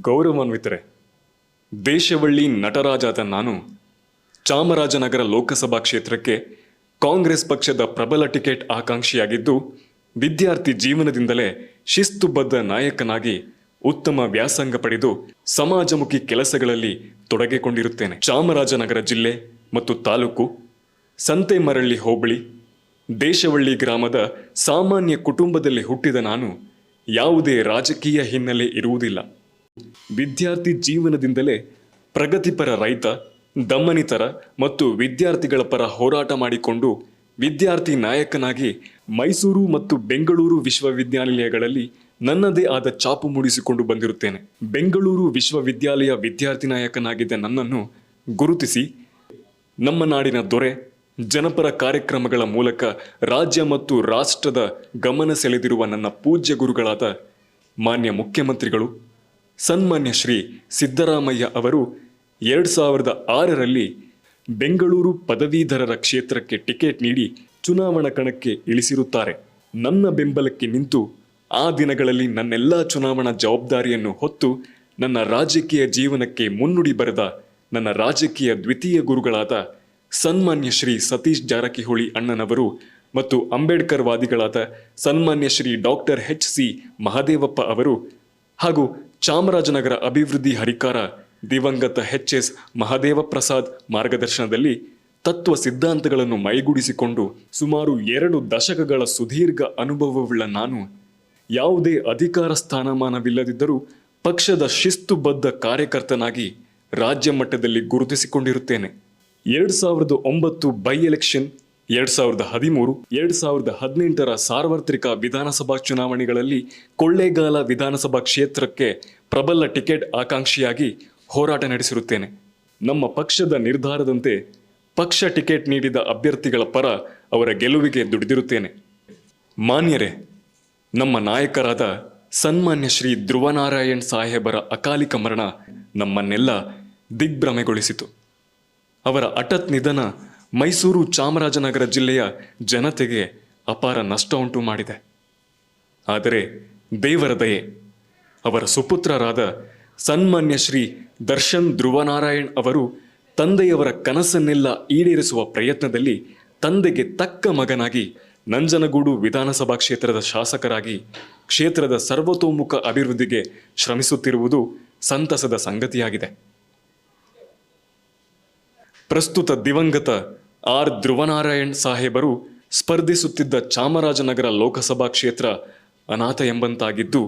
ಗೌರವಾನ್ವಿತರೆ, ದೇಶವಳ್ಳಿ ನಟರಾಜಾದ ನಾನು ಚಾಮರಾಜನಗರ ಲೋಕಸಭಾ ಕ್ಷೇತ್ರಕ್ಕೆ ಕಾಂಗ್ರೆಸ್ ಪಕ್ಷದ ಪ್ರಬಲ ಟಿಕೆಟ್ ಆಕಾಂಕ್ಷಿಯಾಗಿದ್ದು, ವಿದ್ಯಾರ್ಥಿ ಜೀವನದಿಂದಲೇ ಶಿಸ್ತುಬದ್ಧ ನಾಯಕನಾಗಿ ಉತ್ತಮ ವ್ಯಾಸಂಗ ಪಡೆದು ಸಮಾಜಮುಖಿ ಕೆಲಸಗಳಲ್ಲಿ ತೊಡಗಿಕೊಂಡಿರುತ್ತೇನೆ. ಚಾಮರಾಜನಗರ ಜಿಲ್ಲೆ ಮತ್ತು ತಾಲೂಕು ಸಂತೆಮರಳ್ಳಿ ಹೋಬಳಿ, ದೇಶವಳ್ಳಿ ಗ್ರಾಮದ ಸಾಮಾನ್ಯ ಕುಟುಂಬದಲ್ಲಿ ಹುಟ್ಟಿದ ನಾನು ಯಾವುದೇ ರಾಜಕೀಯ ಹಿನ್ನೆಲೆ ಇರುವುದಿಲ್ಲ. ವಿದ್ಯಾರ್ಥಿ ಜೀವನದಿಂದಲೇ ಪ್ರಗತಿಪರ ರೈತ ದಮ್ಮನಿತರ ಮತ್ತು ವಿದ್ಯಾರ್ಥಿಗಳ ಪರ ಹೋರಾಟ ಮಾಡಿಕೊಂಡು ವಿದ್ಯಾರ್ಥಿ ನಾಯಕನಾಗಿ ಮೈಸೂರು ಮತ್ತು ಬೆಂಗಳೂರು ವಿಶ್ವವಿದ್ಯಾನಿಲಯಗಳಲ್ಲಿ ನನ್ನದೇ ಆದ ಚಾಪು ಮೂಡಿಸಿಕೊಂಡು ಬಂದಿರುತ್ತೇನೆ. ಬೆಂಗಳೂರು ವಿಶ್ವವಿದ್ಯಾಲಯ ವಿದ್ಯಾರ್ಥಿ ನಾಯಕನಾಗಿದ್ದ ನನ್ನನ್ನು ಗುರುತಿಸಿ, ನಮ್ಮ ನಾಡಿನ ದೊರೆ, ಜನಪರ ಕಾರ್ಯಕ್ರಮಗಳ ಮೂಲಕ ರಾಜ್ಯ ಮತ್ತು ರಾಷ್ಟ್ರದ ಗಮನ ಸೆಳೆದಿರುವ ನನ್ನ ಪೂಜ್ಯ ಗುರುಗಳಾದ ಮಾನ್ಯ ಮುಖ್ಯಮಂತ್ರಿಗಳು ಸನ್ಮಾನ್ಯ ಶ್ರೀ ಸಿದ್ದರಾಮಯ್ಯ ಅವರು ಎರಡು ಸಾವಿರದ ಆರರಲ್ಲಿ ಬೆಂಗಳೂರು ಪದವೀಧರರ ಕ್ಷೇತ್ರಕ್ಕೆ ಟಿಕೆಟ್ ನೀಡಿ ಚುನಾವಣಾ ಕಣಕ್ಕೆ ಇಳಿಸಿರುತ್ತಾರೆ. ನನ್ನ ಬೆಂಬಲಕ್ಕೆ ನಿಂತು ಆ ದಿನಗಳಲ್ಲಿ ನನ್ನೆಲ್ಲ ಚುನಾವಣಾ ಜವಾಬ್ದಾರಿಯನ್ನು ಹೊತ್ತು ನನ್ನ ರಾಜಕೀಯ ಜೀವನಕ್ಕೆ ಮುನ್ನುಡಿ ಬರೆದ ನನ್ನ ರಾಜಕೀಯ ದ್ವಿತೀಯ ಗುರುಗಳಾದ ಸನ್ಮಾನ್ಯ ಶ್ರೀ ಸತೀಶ್ ಜಾರಕಿಹೊಳಿ ಅಣ್ಣನವರು ಮತ್ತು ಅಂಬೇಡ್ಕರ್ ವಾದಿಗಳಾದ ಸನ್ಮಾನ್ಯ Shri doctor H C Mahadevappa ಅವರು ಹಾಗೂ ಚಾಮರಾಜನಗರ ಅಭಿವೃದ್ಧಿ ಹರಿಕಾರ ದಿವಂಗತ ಎಚ್ ಎಸ್ ಮಹದೇವ ಪ್ರಸಾದ್ ಮಾರ್ಗದರ್ಶನದಲ್ಲಿ ತತ್ವ ಸಿದ್ಧಾಂತಗಳನ್ನು ಮೈಗೂಡಿಸಿಕೊಂಡು ಸುಮಾರು ಎರಡು ದಶಕಗಳ ಸುದೀರ್ಘ ಅನುಭವವುಳ್ಳ ನಾನು ಯಾವುದೇ ಅಧಿಕಾರ ಸ್ಥಾನಮಾನವಿಲ್ಲದಿದ್ದರೂ ಪಕ್ಷದ ಶಿಸ್ತುಬದ್ಧ ಕಾರ್ಯಕರ್ತನಾಗಿ ರಾಜ್ಯ ಮಟ್ಟದಲ್ಲಿ ಗುರುತಿಸಿಕೊಂಡಿರುತ್ತೇನೆ. ಎರಡು ಸಾವಿರದ ಒಂಬತ್ತು ಬೈ ಎಲೆಕ್ಷನ್ ಎರಡ್ ಸಾವಿರದ ಹದಿಮೂರು, ಎರಡ್ ಸಾವಿರದ ಹದಿನೆಂಟರ ಸಾರ್ವತ್ರಿಕ ವಿಧಾನಸಭಾ ಚುನಾವಣೆಗಳಲ್ಲಿ ಕೊಳ್ಳೇಗಾಲ ವಿಧಾನಸಭಾ ಕ್ಷೇತ್ರಕ್ಕೆ ಪ್ರಬಲ ಟಿಕೆಟ್ ಆಕಾಂಕ್ಷಿಯಾಗಿ ಹೋರಾಟ ನಡೆಸಿರುತ್ತೇನೆ. ನಮ್ಮ ಪಕ್ಷದ ನಿರ್ಧಾರದಂತೆ ಪಕ್ಷ ಟಿಕೆಟ್ ನೀಡಿದ ಅಭ್ಯರ್ಥಿಗಳ ಪರ ಅವರ ಗೆಲುವಿಗೆ ದುಡಿದಿರುತ್ತೇನೆ. ಮಾನ್ಯರೇ, ನಮ್ಮ ನಾಯಕರಾದ ಸನ್ಮಾನ್ಯ ಶ್ರೀ ಧ್ರುವನಾರಾಯಣ್ ಸಾಹೇಬರ ಅಕಾಲಿಕ ಮರಣ ನಮ್ಮನ್ನೆಲ್ಲ ದಿಗ್ಭ್ರಮೆಗೊಳಿಸಿತು. ಅವರ ಅಟತ್ ನಿಧನ ಮೈಸೂರು ಚಾಮರಾಜನಗರ ಜಿಲ್ಲೆಯ ಜನತೆಗೆ ಅಪಾರ ನಷ್ಟ ಉಂಟು ಮಾಡಿದೆ. ಆದರೆ ದೇವರ ದಯೆ, ಅವರ ಸುಪುತ್ರರಾದ ಸನ್ಮಾನ್ಯ ಶ್ರೀ ದರ್ಶನ್ ಧ್ರುವನಾರಾಯಣ್ ಅವರು ತಂದೆಯವರ ಕನಸನ್ನೆಲ್ಲ ಈಡೇರಿಸುವ ಪ್ರಯತ್ನದಲ್ಲಿ ತಂದೆಗೆ ತಕ್ಕ ಮಗನಾಗಿ ನಂಜನಗೂಡು ವಿಧಾನಸಭಾ ಕ್ಷೇತ್ರದ ಶಾಸಕರಾಗಿ ಕ್ಷೇತ್ರದ ಸರ್ವತೋಮುಖ ಅಭಿವೃದ್ಧಿಗೆ ಶ್ರಮಿಸುತ್ತಿರುವುದು ಸಂತಸದ ಸಂಗತಿಯಾಗಿದೆ. ಪ್ರಸ್ತುತ ದಿವಂಗತ ಆರ್ ಧ್ರುವನಾರಾಯಣ್ ಸಾಹೇಬರು ಸ್ಪರ್ಧಿಸುತ್ತಿದ್ದ ಚಾಮರಾಜನಗರ ಲೋಕಸಭಾ ಕ್ಷೇತ್ರ ಅನಾಥ ಎಂಬಂತಾಗಿದ್ದು,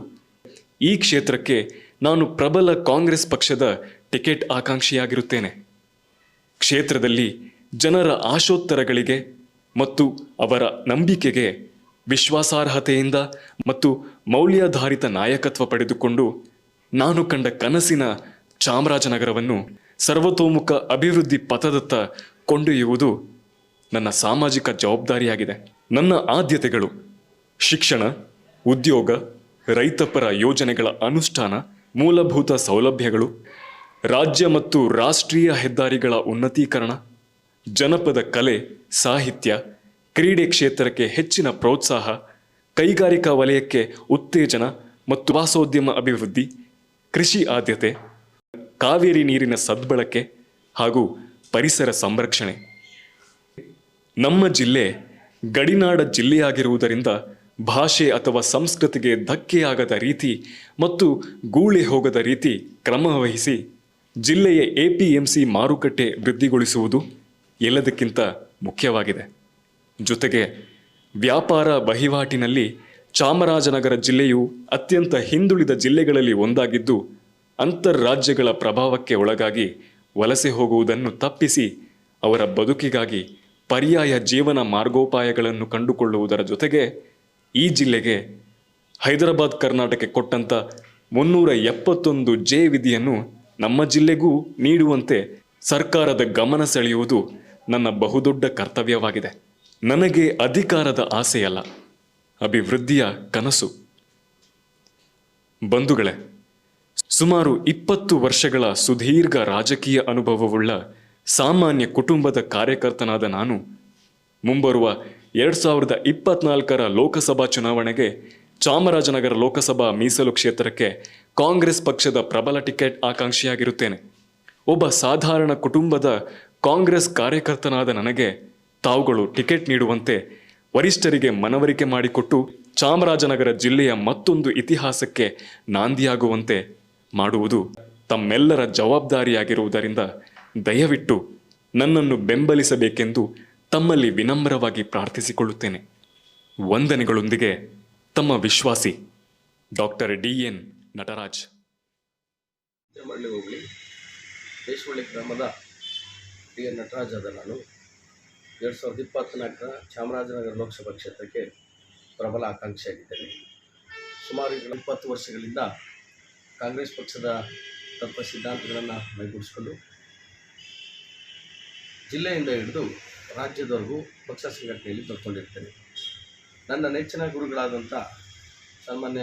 ಈ ಕ್ಷೇತ್ರಕ್ಕೆ ನಾನು ಪ್ರಬಲ ಕಾಂಗ್ರೆಸ್ ಪಕ್ಷದ ಟಿಕೆಟ್ ಆಕಾಂಕ್ಷಿಯಾಗಿರುತ್ತೇನೆ. ಕ್ಷೇತ್ರದಲ್ಲಿ ಜನರ ಆಶೋತ್ತರಗಳಿಗೆ ಮತ್ತು ಅವರ ನಂಬಿಕೆಗೆ ವಿಶ್ವಾಸಾರ್ಹತೆಯಿಂದ ಮತ್ತು ಮೌಲ್ಯಾಧಾರಿತ ನಾಯಕತ್ವ ಪಡೆದುಕೊಂಡು ನಾನು ಕಂಡ ಕನಸಿನ ಚಾಮರಾಜನಗರವನ್ನು ಸರ್ವತೋಮುಖ ಅಭಿವೃದ್ಧಿ ಪಥದತ್ತ ಕೊಂಡೊಯ್ಯುವುದು ನನ್ನ ಸಾಮಾಜಿಕ ಜವಾಬ್ದಾರಿಯಾಗಿದೆ. ನನ್ನ ಆದ್ಯತೆಗಳು, ಶಿಕ್ಷಣ, ಉದ್ಯೋಗ, ರೈತಪರ ಯೋಜನೆಗಳ ಅನುಷ್ಠಾನ, ಮೂಲಭೂತ ಸೌಲಭ್ಯಗಳು, ರಾಜ್ಯ ಮತ್ತು ರಾಷ್ಟ್ರೀಯ ಹೆದ್ದಾರಿಗಳ ಉನ್ನತೀಕರಣ, ಜನಪದ ಕಲೆ, ಸಾಹಿತ್ಯ, ಕ್ರೀಡೆ ಕ್ಷೇತ್ರಕ್ಕೆ ಹೆಚ್ಚಿನ ಪ್ರೋತ್ಸಾಹ, ಕೈಗಾರಿಕಾ ವಲಯಕ್ಕೆ ಉತ್ತೇಜನ ಮತ್ತು ವಾಸೋದ್ಯಮ ಅಭಿವೃದ್ಧಿ, ಕೃಷಿ ಆದ್ಯತೆ, ಕಾವೇರಿ ನೀರಿನ ಸದ್ಬಳಕೆ ಹಾಗೂ ಪರಿಸರ ಸಂರಕ್ಷಣೆ. ನಮ್ಮ ಜಿಲ್ಲೆ ಗಡಿನಾಡ ಜಿಲ್ಲೆಯಾಗಿರುವುದರಿಂದ ಭಾಷೆ ಅಥವಾ ಸಂಸ್ಕೃತಿಗೆ ಧಕ್ಕೆಯಾಗದ ರೀತಿ ಮತ್ತು ಗೂಳಿ ಹೋಗದ ರೀತಿ ಕ್ರಮವಹಿಸಿ ಜಿಲ್ಲೆಯ ಎ ಪಿ ಎಂ ಸಿ ಮಾರುಕಟ್ಟೆ ವೃದ್ಧಿಗೊಳಿಸುವುದು ಎಲ್ಲದಕ್ಕಿಂತ ಮುಖ್ಯವಾಗಿದೆ. ಜೊತೆಗೆ ವ್ಯಾಪಾರ ವಹಿವಾಟಿನಲ್ಲಿ ಚಾಮರಾಜನಗರ ಜಿಲ್ಲೆಯು ಅತ್ಯಂತ ಹಿಂದುಳಿದ ಜಿಲ್ಲೆಗಳಲ್ಲಿ ಒಂದಾಗಿದ್ದು ಅಂತರ್ರಾಜ್ಯಗಳ ಪ್ರಭಾವಕ್ಕೆ ಒಳಗಾಗಿ ವಲಸೆ ಹೋಗುವುದನ್ನು ತಪ್ಪಿಸಿ ಅವರ ಬದುಕಿಗಾಗಿ ಪರ್ಯಾಯ ಜೀವನ ಮಾರ್ಗೋಪಾಯಗಳನ್ನು ಕಂಡುಕೊಳ್ಳುವುದರ ಜೊತೆಗೆ ಈ ಜಿಲ್ಲೆಗೆ ಹೈದರಾಬಾದ್ ಕರ್ನಾಟಕ ಕೊಟ್ಟಂತ ಮುನ್ನೂರ ಎಪ್ಪತ್ತೊಂದು ಜೆ ವಿಧಿಯನ್ನು ನಮ್ಮ ಜಿಲ್ಲೆಗೂ ನೀಡುವಂತೆ ಸರ್ಕಾರದ ಗಮನ ಸೆಳೆಯುವುದು ನನ್ನ ಬಹುದೊಡ್ಡ ಕರ್ತವ್ಯವಾಗಿದೆ. ನನಗೆ ಅಧಿಕಾರದ ಆಸೆಯಲ್ಲ, ಅಭಿವೃದ್ಧಿಯ ಕನಸು. ಬಂಧುಗಳೇ ಸುಮಾರು ಇಪ್ಪತ್ತು ವರ್ಷಗಳ ಸುದೀರ್ಘ ರಾಜಕೀಯ ಅನುಭವವುಳ್ಳ ಸಾಮಾನ್ಯ ಕುಟುಂಬದ ಕಾರ್ಯಕರ್ತನಾದ ನಾನು, ಮುಂಬರುವ ಎರಡು ಸಾವಿರದ ಇಪ್ಪತ್ನಾಲ್ಕರ ಲೋಕಸಭಾ ಚುನಾವಣೆಗೆ ಚಾಮರಾಜನಗರ ಲೋಕಸಭಾ ಮೀಸಲು ಕ್ಷೇತ್ರಕ್ಕೆ ಕಾಂಗ್ರೆಸ್ ಪಕ್ಷದ ಪ್ರಬಲ ಟಿಕೆಟ್ ಆಕಾಂಕ್ಷಿಯಾಗಿರುತ್ತೇನೆ. ಒಬ್ಬ ಸಾಧಾರಣ ಕುಟುಂಬದ ಕಾಂಗ್ರೆಸ್ ಕಾರ್ಯಕರ್ತನಾದ ನನಗೆ ತಾವುಗಳು ಟಿಕೆಟ್ ನೀಡುವಂತೆ ವರಿಷ್ಠರಿಗೆ ಮನವರಿಕೆ ಮಾಡಿಕೊಟ್ಟು ಚಾಮರಾಜನಗರ ಜಿಲ್ಲೆಯ ಮತ್ತೊಂದು ಇತಿಹಾಸಕ್ಕೆ ನಾಂದಿಯಾಗುವಂತೆ ಮಾಡುವುದು ತಮ್ಮೆಲ್ಲರ ಜವಾಬ್ದಾರಿಯಾಗಿರುವುದರಿಂದ ದಯವಿಟ್ಟು ನನ್ನನ್ನು ಬೆಂಬಲಿಸಬೇಕೆಂದು ತಮ್ಮಲ್ಲಿ ವಿನಮ್ರವಾಗಿ ಪ್ರಾರ್ಥಿಸಿಕೊಳ್ಳುತ್ತೇನೆ. ವಂದನೆಗಳೊಂದಿಗೆ ತಮ್ಮ ವಿಶ್ವಾಸಿ ಡಾಕ್ಟರ್ ಡಿ ಎನ್ ನಟರಾಜ್ ಹೋಬಳಿ ದೇಶವಳ್ಳಿ ಗ್ರಾಮದ ಡಿ ಎನ್ ನಟರಾಜ್ ಅದ ನಾನು. ಎರಡು ಸಾವಿರದ ಇಪ್ಪತ್ತ್ನಾಲ್ಕರ ಚಾಮರಾಜನಗರ ಲೋಕಸಭಾ ಕ್ಷೇತ್ರಕ್ಕೆ ಪ್ರಬಲ ಆಕಾಂಕ್ಷಿಯಾಗಿದ್ದೇನೆ. ಸುಮಾರು ಇಪ್ಪತ್ತು ವರ್ಷಗಳಿಂದ ಕಾಂಗ್ರೆಸ್ ಪಕ್ಷದ ತತ್ವ ಸಿದ್ಧಾಂತಗಳನ್ನು ಮೈಗೂಡಿಸಿಕೊಂಡು ಜಿಲ್ಲೆಯಿಂದ ಹಿಡಿದು ರಾಜ್ಯದವರೆಗೂ ಪಕ್ಷ ಸಂಘಟನೆಯಲ್ಲಿ ತೊಡ್ಕೊಂಡಿರ್ತೇನೆ. ನನ್ನ ನೆಚ್ಚಿನ ಗುರುಗಳಾದಂಥ ಸನ್ಮಾನ್ಯ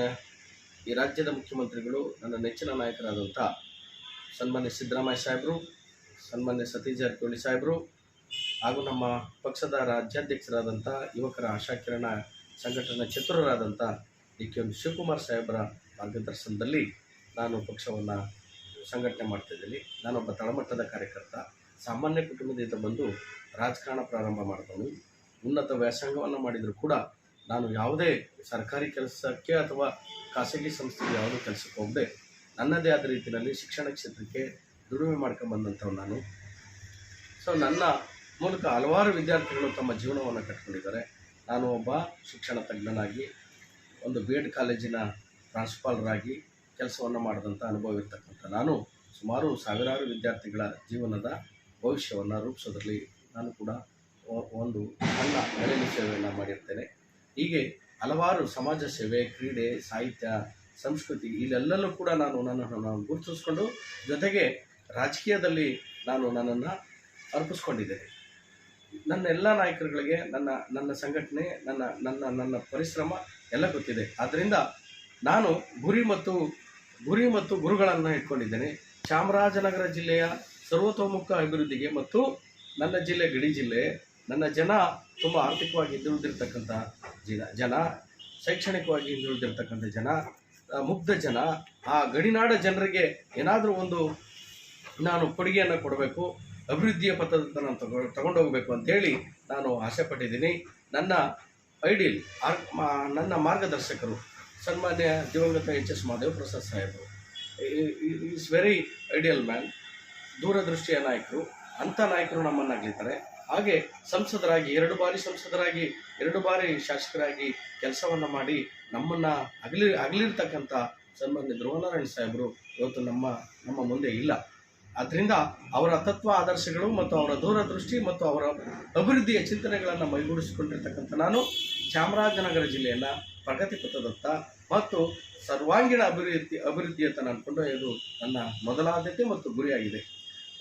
ಈ ರಾಜ್ಯದ ಮುಖ್ಯಮಂತ್ರಿಗಳು, ನನ್ನ ನೆಚ್ಚಿನ ನಾಯಕರಾದಂಥ ಸನ್ಮಾನ್ಯ ಸಿದ್ದರಾಮಯ್ಯ ಸಾಹೇಬರು, ಸನ್ಮಾನ್ಯ ಸತೀಶ್ ಜಾರಕಿಹೊಳಿ ಸಾಹೇಬರು ಹಾಗೂ ನಮ್ಮ ಪಕ್ಷದ ರಾಜ್ಯಾಧ್ಯಕ್ಷರಾದಂಥ ಯುವಕರ ಆಶಾಕಿರಣ ಸಂಘಟನಾ ಚತುರರಾದಂಥ ಡಿ ಕೆ ಶಿವಕುಮಾರ್ ಸಾಹೇಬರ ಮಾರ್ಗದರ್ಶನದಲ್ಲಿ ನಾನು ಪಕ್ಷವನ್ನು ಸಂಘಟನೆ ಮಾಡ್ತಾಯಿದ್ದೀನಿ ನಾನೊಬ್ಬ ತಳಮಟ್ಟದ ಕಾರ್ಯಕರ್ತ. ಸಾಮಾನ್ಯ ಕುಟುಂಬದಿಂದ ಬಂದು ರಾಜಕಾರಣ ಪ್ರಾರಂಭ ಮಾಡಿದವನು ಉನ್ನತ ವ್ಯಾಸಂಗವನ್ನು ಮಾಡಿದರೂ ಕೂಡ ನಾನು ಯಾವುದೇ ಸರ್ಕಾರಿ ಕೆಲಸಕ್ಕೆ ಅಥವಾ ಖಾಸಗಿ ಸಂಸ್ಥೆಗೆ ಯಾವುದೇ ಕೆಲಸಕ್ಕೆ ಹೋಗದೆ, ನನ್ನದೇ ಆದ ರೀತಿಯಲ್ಲಿ ಶಿಕ್ಷಣ ಕ್ಷೇತ್ರಕ್ಕೆ ದುಡಿಮೆ ಮಾಡ್ಕೊಂಬಂದಂಥವ್ನು ನಾನು. ಸೊ ನನ್ನ ಮೂಲಕ ಹಲವಾರು ವಿದ್ಯಾರ್ಥಿಗಳು ತಮ್ಮ ಜೀವನವನ್ನು ಕಟ್ಕೊಂಡಿದ್ದಾರೆ. ನಾನು ಒಬ್ಬ ಶಿಕ್ಷಣ ತಜ್ಞನಾಗಿ, ಒಂದು ಬಿ ಕಾಲೇಜಿನ ಪ್ರಾಂಶುಪಾಲರಾಗಿ ಕೆಲಸವನ್ನು ಮಾಡಿದಂಥ ಅನುಭವ ಇರ್ತಕ್ಕಂಥ ನಾನು ಸುಮಾರು ಸಾವಿರಾರು ವಿದ್ಯಾರ್ಥಿಗಳ ಜೀವನದ ಭವಿಷ್ಯವನ್ನು ರೂಪಿಸೋದ್ರಲ್ಲಿ ನಾನು ಕೂಡ ಒಂದು ಸಣ್ಣ ಎಳೆಯ ಸೇವೆಯನ್ನು ಮಾಡಿರ್ತೇನೆ. ಹೀಗೆ ಹಲವಾರು ಸಮಾಜ ಸೇವೆ, ಕ್ರೀಡೆ, ಸಾಹಿತ್ಯ, ಸಂಸ್ಕೃತಿ ಇಲ್ಲೆಲ್ಲಲ್ಲೂ ಕೂಡ ನಾನು ನನ್ನನ್ನು ನಾನು ಗುರುತಿಸ್ಕೊಂಡು ಜೊತೆಗೆ ರಾಜಕೀಯದಲ್ಲಿ ನಾನು ನನ್ನನ್ನು ಅರ್ಪಿಸ್ಕೊಂಡಿದ್ದೇನೆ. ನನ್ನ ಎಲ್ಲ ನಾಯಕರುಗಳಿಗೆ, ನನ್ನ ನನ್ನ ಸಂಘಟನೆ, ನನ್ನ ನನ್ನ ನನ್ನ ಪರಿಶ್ರಮ ಎಲ್ಲ ಗೊತ್ತಿದೆ. ಆದ್ದರಿಂದ ನಾನು ಗುರಿ ಮತ್ತು ಗುರಿ ಮತ್ತು ಗುರುಗಳನ್ನು ಇಟ್ಕೊಂಡಿದ್ದೇನೆ. ಚಾಮರಾಜನಗರ ಜಿಲ್ಲೆಯ ಸರ್ವತೋಮುಖ ಅಭಿವೃದ್ಧಿಗೆ ಮತ್ತು ನನ್ನ ಜಿಲ್ಲೆ ಗಡಿ ಜಿಲ್ಲೆ, ನನ್ನ ಜನ ತುಂಬ ಆರ್ಥಿಕವಾಗಿ ಹಿಂದುಳಿದಿರ್ತಕ್ಕಂಥ ಜನ ಜನ, ಶೈಕ್ಷಣಿಕವಾಗಿ ಹಿಂದುಳಿದಿರ್ತಕ್ಕಂಥ ಜನ ಮುಗ್ಧ ಜನ, ಆ ಗಡಿನಾಡ ಜನರಿಗೆ ಏನಾದರೂ ಒಂದು ನಾನು ಕೊಡುಗೆಯನ್ನು ಕೊಡಬೇಕು, ಅಭಿವೃದ್ಧಿಯ ಪಥದತ್ತ ನಾನು ತಗೊ ತಗೊಂಡೋಗಬೇಕು ಅಂತೇಳಿ ನಾನು ಆಸೆ ಪಟ್ಟಿದ್ದೀನಿ ನನ್ನ ಐಡಿಯಲ್ ಆರ್ ನನ್ನ ಮಾರ್ಗದರ್ಶಕರು ಸನ್ಮಾನ್ಯ ದಿವಂಗತ ಎಚ್ ಎಸ್ ಮಹಾದೇವ್ ಪ್ರಸಾದ್ ಸಾಹೇಬರು. ಈಸ್ ವೆರಿ ಐಡಿಯಲ್ ಮ್ಯಾನ್ ದೂರದೃಷ್ಟಿಯ ನಾಯಕರು. ಅಂಥ ನಾಯಕರು ನಮ್ಮನ್ನು ಅಗಲಿದ್ದಾರೆ. ಹಾಗೆ ಸಂಸದರಾಗಿ, ಎರಡು ಬಾರಿ ಸಂಸದರಾಗಿ, ಎರಡು ಬಾರಿ ಶಾಸಕರಾಗಿ ಕೆಲಸವನ್ನು ಮಾಡಿ ನಮ್ಮನ್ನು ಅಗಲಿ, ಅಗಲಿರ್ತಕ್ಕಂಥ ಸನ್ಮಾನ್ಯ ಧ್ರುವನಾರಾಯಣ ಸಾಹೇಬರು ಇವತ್ತು ನಮ್ಮ ನಮ್ಮ ಮುಂದೆ ಇಲ್ಲ. ಆದ್ದರಿಂದ ಅವರ ತತ್ವ ಆದರ್ಶಗಳು ಮತ್ತು ಅವರ ದೂರದೃಷ್ಟಿ ಮತ್ತು ಅವರ ಅಭಿವೃದ್ಧಿಯ ಚಿಂತನೆಗಳನ್ನು ಮೈಗೂಡಿಸಿಕೊಂಡಿರ್ತಕ್ಕಂಥ ನಾನು ಚಾಮರಾಜನಗರ ಜಿಲ್ಲೆಯನ್ನು ಪ್ರಗತಿ ಪಥದತ್ತ ಮತ್ತು ಸರ್ವಾಂಗೀಣ ಅಭಿವೃದ್ಧಿ ಅಭಿವೃದ್ಧಿಯತ್ತ ನಾನು ಕೊಂಡೊಯ್ಯೋದು ನನ್ನ ಮೊದಲ ಆದ್ಯತೆ ಮತ್ತು ಗುರಿಯಾಗಿದೆ.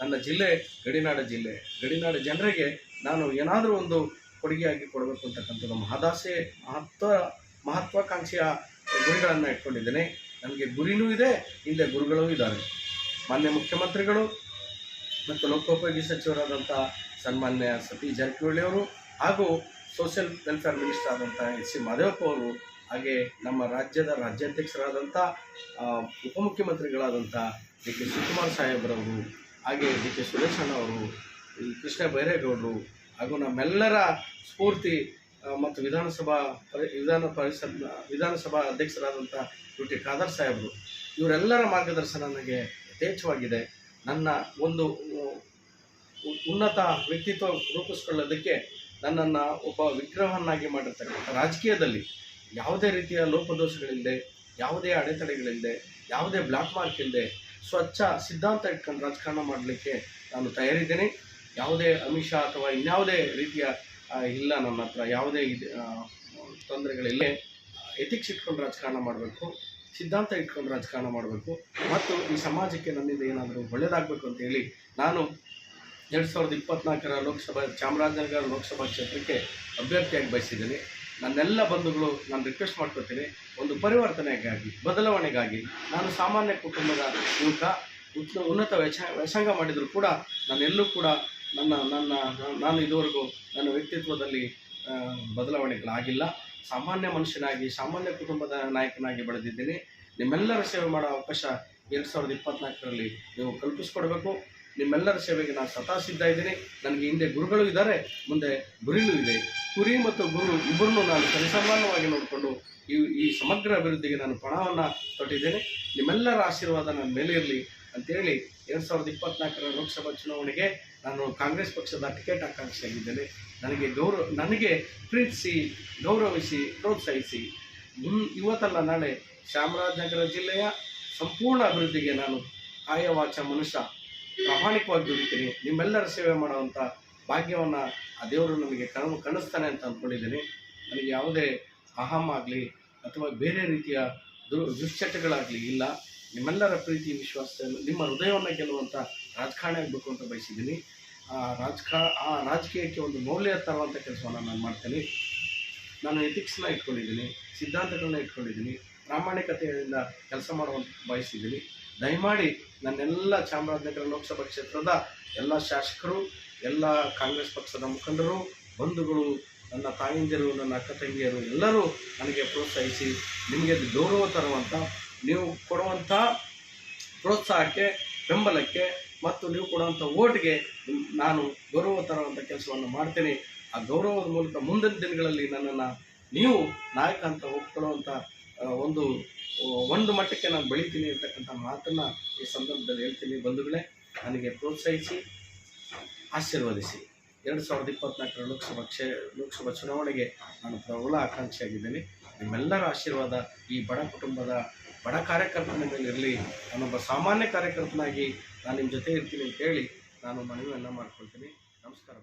ನನ್ನ ಜಿಲ್ಲೆ ಗಡಿನಾಡ ಜಿಲ್ಲೆ. ಗಡಿನಾಡ ಜನರಿಗೆ ನಾನು ಏನಾದರೂ ಒಂದು ಕೊಡುಗೆಯಾಗಿ ಕೊಡಬೇಕು ಅಂತಕ್ಕಂಥದ್ದು ಮಹದಾಸೆ ಮಹತ್ವ, ಮಹತ್ವಾಕಾಂಕ್ಷೆಯ ಗುರಿಗಳನ್ನು ಇಟ್ಕೊಂಡಿದ್ದೇನೆ. ನನಗೆ ಗುರಿನೂ ಇದೆ, ಹಿಂದೆ ಗುರುಗಳೂ ಇದ್ದಾರೆ. ಮಾನ್ಯ ಮುಖ್ಯಮಂತ್ರಿಗಳು ಮತ್ತು ಲೋಕೋಪಯೋಗಿ ಸಚಿವರಾದಂಥ ಸನ್ಮಾನ್ಯ ಸತೀಶ್ ಜಾರಕಿಹೊಳಿ ಅವರು ಹಾಗೂ ಸೋಷಿಯಲ್ ವೆಲ್ಫೇರ್ ಮಿನಿಸ್ಟರ್ ಆದಂಥ ಎಸ್ ಸಿ ಮಾದೇವಪ್ಪ ಅವರು ಹಾಗೆ ನಮ್ಮ ರಾಜ್ಯದ ರಾಜ್ಯಾಧ್ಯಕ್ಷರಾದಂಥ ಉಪಮುಖ್ಯಮಂತ್ರಿಗಳಾದಂಥ ಡಿ ಕೆ ಶಿವಕುಮಾರ್ ಸಾಹೇಬ್ರವರು ಹಾಗೆ ಡಿ ಕೆ ಸುರೇಶ್ ಅಣ್ಣ ಅವರು, ಈ ಕೃಷ್ಣ ಬೈರೇಗೌಡರು ಹಾಗೂ ನಮ್ಮೆಲ್ಲರ ಸ್ಫೂರ್ತಿ ಮತ್ತು ವಿಧಾನಸಭಾ ಪರಿ, ವಿಧಾನ ಪರಿಷತ್, ವಿಧಾನಸಭಾ ಅಧ್ಯಕ್ಷರಾದಂಥ ಯು ಟಿ ಖಾದರ್ ಸಾಹೇಬರು, ಇವರೆಲ್ಲರ ಮಾರ್ಗದರ್ಶನ ನನಗೆ ಯಥೇಚ್ಛವಾಗಿದೆ. ನನ್ನ ಒಂದು ಉನ್ನತ ವ್ಯಕ್ತಿತ್ವ ರೂಪಿಸ್ಕೊಳ್ಳೋದಕ್ಕೆ ನನ್ನನ್ನು ಒಬ್ಬ ವಿಗ್ರಹವನ್ನಾಗಿ ಮಾಡಿರ್ತಕ್ಕಂಥ ರಾಜಕೀಯದಲ್ಲಿ ಯಾವುದೇ ರೀತಿಯ ಲೋಪದೋಷಗಳಿಲ್ಲದೆ, ಯಾವುದೇ ಅಡೆತಡೆಗಳಿಲ್ಲದೆ, ಯಾವುದೇ ಬ್ಲಾಕ್ ಮಾರ್ಕ್ ಇಲ್ಲದೆ ಸ್ವಚ್ಛ ಸಿದ್ಧಾಂತ ಇಟ್ಕೊಂಡು ರಾಜಕಾರಣ ಮಾಡಲಿಕ್ಕೆ ನಾನು ತಯಾರಿದ್ದೇನೆ. ಯಾವುದೇ ಅಮಿಷ ಅಥವಾ ಇನ್ಯಾವುದೇ ರೀತಿಯ ಇಲ್ಲ ನನ್ನ ಹತ್ರ, ಯಾವುದೇ ಇದು ತೊಂದರೆಗಳಿಲ್ಲ ಎಥಿಕ್ಸ್ ಇಟ್ಕೊಂಡು ರಾಜಕಾರಣ ಮಾಡಬೇಕು, ಸಿದ್ಧಾಂತ ಇಟ್ಕೊಂಡು ರಾಜಕಾರಣ ಮಾಡಬೇಕು. ಮತ್ತು ಈ ಸಮಾಜಕ್ಕೆ ನನ್ನಿಂದ ಏನಾದರೂ ಒಳ್ಳೆಯದಾಗಬೇಕು ಅಂತ ಹೇಳಿ ನಾನು ಎರಡು ಸಾವಿರದ ಇಪ್ಪತ್ನಾಲ್ಕರ ಲೋಕಸಭಾ ಚಾಮರಾಜನಗರ ಲೋಕಸಭಾ ಕ್ಷೇತ್ರಕ್ಕೆ ಅಭ್ಯರ್ಥಿಯಾಗಿ ಬಯಸಿದ್ದೇನೆ. ನನ್ನೆಲ್ಲ ಬಂಧುಗಳು ನಾನು ರಿಕ್ವೆಸ್ಟ್ ಮಾಡ್ಕೊತೀನಿ, ಒಂದು ಪರಿವರ್ತನೆಗಾಗಿ, ಬದಲಾವಣೆಗಾಗಿ ನಾನು ಸಾಮಾನ್ಯ ಕುಟುಂಬದ ಯುವಕ, ಉತ್- ಉನ್ನತ ವ್ಯಸ ವ್ಯಾಸಂಗ ಮಾಡಿದರೂ ಕೂಡ ನಾನೆಲ್ಲೂ ಕೂಡ ನನ್ನ ನನ್ನ, ನಾನು ಇದುವರೆಗೂ ನನ್ನ ವ್ಯಕ್ತಿತ್ವದಲ್ಲಿ ಬದಲಾವಣೆಗಳಾಗಿಲ್ಲ. ಸಾಮಾನ್ಯ ಮನುಷ್ಯನಾಗಿ, ಸಾಮಾನ್ಯ ಕುಟುಂಬದ ನಾಯಕನಾಗಿ ಬೆಳೆದಿದ್ದೀನಿ. ನಿಮ್ಮೆಲ್ಲರ ಸೇವೆ ಮಾಡೋ ಅವಕಾಶ ಎರಡು ಸಾವಿರದ ಇಪ್ಪತ್ನಾಲ್ಕರಲ್ಲಿ ನೀವು ಕಲ್ಪಿಸ್ಕೊಡ್ಬೇಕು. ನಿಮ್ಮೆಲ್ಲರ ಸೇವೆಗೆ ನಾನು ಸತಾ ಸಿದ್ಧ ಇದ್ದೀನಿ. ನನಗೆ ಹಿಂದೆ ಗುರುಗಳು ಇದ್ದಾರೆ, ಮುಂದೆ ಗುರಿನೂ ಇದೆ. ಕುರಿ ಮತ್ತು ಗುರು ಇಬ್ಬರನ್ನು ನಾನು ಸರಿಸಮಾನವಾಗಿ ನೋಡಿಕೊಂಡು ಈ ಈ ಸಮಗ್ರ ಅಭಿವೃದ್ಧಿಗೆ ನಾನು ಪಣವನ್ನು ತೊಟ್ಟಿದ್ದೇನೆ. ನಿಮ್ಮೆಲ್ಲರ ಆಶೀರ್ವಾದ ನನ್ನ ಮೇಲೆ ಇರಲಿ ಅಂತೇಳಿ ಎರಡು ಸಾವಿರದ ಇಪ್ಪತ್ನಾಲ್ಕರ ಲೋಕಸಭಾ ಚುನಾವಣೆಗೆ ನಾನು ಕಾಂಗ್ರೆಸ್ ಪಕ್ಷದ ಟಿಕೆಟ್ ಆಕಾಂಕ್ಷಿಯಾಗಿದ್ದೇನೆ. ನನಗೆ ಗೌರವ ನನಗೆ ಪ್ರೀತಿಸಿ ಗೌರವಿಸಿ ಪ್ರೋತ್ಸಾಹಿಸಿ. ಮುನ್ ಇವತ್ತಲ್ಲ ನಾಳೆ ಚಾಮರಾಜನಗರ ಜಿಲ್ಲೆಯ ಸಂಪೂರ್ಣ ಅಭಿವೃದ್ಧಿಗೆ ನಾನು ಆಯವಾಚ ವಾಚ ಮನುಷ್ಯ ಪ್ರಾಮಾಣಿಕವಾಗಿ ದುಡಿತೀನಿ. ನಿಮ್ಮೆಲ್ಲರ ಸೇವೆ ಮಾಡುವಂಥ ಭಾಗ್ಯವನ್ನು ಆ ದೇವರು ನಮಗೆ ಕಣ ಕಾಣಿಸ್ತಾನೆ ಅಂತ ಅಂದ್ಕೊಂಡಿದ್ದೀನಿ. ನನಗೆ ಯಾವುದೇ ಅಹಂ ಆಗಲಿ ಅಥವಾ ಬೇರೆ ರೀತಿಯ ದು ದುಶ್ಚಟಗಳಾಗಲಿ ಇಲ್ಲ. ನಿಮ್ಮೆಲ್ಲರ ಪ್ರೀತಿ, ವಿಶ್ವಾಸ, ನಿಮ್ಮ ಹೃದಯವನ್ನು ಗೆಲ್ಲುವಂಥ ರಾಜಕಾರಣಿ ಆಗಬೇಕು ಅಂತ ಬಯಸಿದ್ದೀನಿ. ಆ ರಾಜಕಾ ಆ ರಾಜಕೀಯಕ್ಕೆ ಒಂದು ಮೌಲ್ಯ ತರುವಂಥ ಕೆಲಸವನ್ನು ನಾನು ಮಾಡ್ತೀನಿ. ನಾನು ಎಥಿಕ್ಸ್ನ ಇಟ್ಕೊಂಡಿದ್ದೀನಿ ಸಿದ್ಧಾಂತಗಳನ್ನ ಇಟ್ಕೊಂಡಿದ್ದೀನಿ, ಪ್ರಾಮಾಣಿಕತೆಯಿಂದ ಕೆಲಸ ಮಾಡುವಂತ ಬಯಸಿದ್ದೀನಿ. ದಯಮಾಡಿ ನನ್ನೆಲ್ಲ ಚಾಮರಾಜನಗರ ಲೋಕಸಭಾ ಕ್ಷೇತ್ರದ ಎಲ್ಲ ಶಾಸಕರು ಎಲ್ಲ ಕಾಂಗ್ರೆಸ್ ಪಕ್ಷದ ಮುಖಂಡರು, ಬಂಧುಗಳು, ನನ್ನ ತಾಯಂದಿರು, ನನ್ನ ಅಕ್ಕ ತಂಗಿಯರು ಎಲ್ಲರೂ ನನಗೆ ಪ್ರೋತ್ಸಾಹಿಸಿ, ನಿಮಗೆ ಗೌರವ ತರುವಂಥ ನೀವು ಕೊಡುವಂಥ ಪ್ರೋತ್ಸಾಹಕ್ಕೆ, ಬೆಂಬಲಕ್ಕೆ ಮತ್ತು ನೀವು ಕೊಡುವಂಥ ಓಟ್ಗೆ ನಾನು ಗೌರವ ತರುವಂಥ ಕೆಲಸವನ್ನು ಮಾಡ್ತೇನೆ. ಆ ಗೌರವದ ಮೂಲಕ ಮುಂದಿನ ದಿನಗಳಲ್ಲಿ ನನ್ನನ್ನು ನೀವು ನಾಯಕ ಅಂತ ಒಪ್ಕೊಳ್ಳುವಂಥ ಒಂದು ಒಂದು ಮಟ್ಟಕ್ಕೆ ನಾನು ಬೆಳಿತೀನಿ ಅಂತಕ್ಕಂಥ ಮಾತನ್ನು ಈ ಸಂದರ್ಭದಲ್ಲಿ ಹೇಳ್ತೀನಿ ಬಂಧುಗಳೇ. ನನಗೆ ಪ್ರೋತ್ಸಾಹಿಸಿ. ಆಶೀರ್ವದಿಸಿ. ಎರಡು ಸಾವಿರದ ಇಪ್ಪತ್ನಾಲ್ಕರ ಲೋಕಸಭಾ ಕ್ಷೇ, ಲೋಕಸಭಾ ಚುನಾವಣೆಗೆ ನಾನು ಪ್ರಬಲ ಆಕಾಂಕ್ಷಿಯಾಗಿದ್ದೇನೆ. ನಿಮ್ಮೆಲ್ಲರ ಆಶೀರ್ವಾದ ಈ ಬಡ ಕುಟುಂಬದ ಬಡ ಕಾರ್ಯಕರ್ತನ ಮೇಲೆ ಇರಲಿ ನಾನೊಬ್ಬ ಸಾಮಾನ್ಯ ಕಾರ್ಯಕರ್ತನಾಗಿ ನಾನು ನಿಮ್ಮ ಜೊತೆ ಇರ್ತೀನಿ ಅಂತ ಹೇಳಿ ನಾನು ಮನವಿಯನ್ನು ಮಾಡ್ಕೊಳ್ತೀನಿ. ನಮಸ್ಕಾರ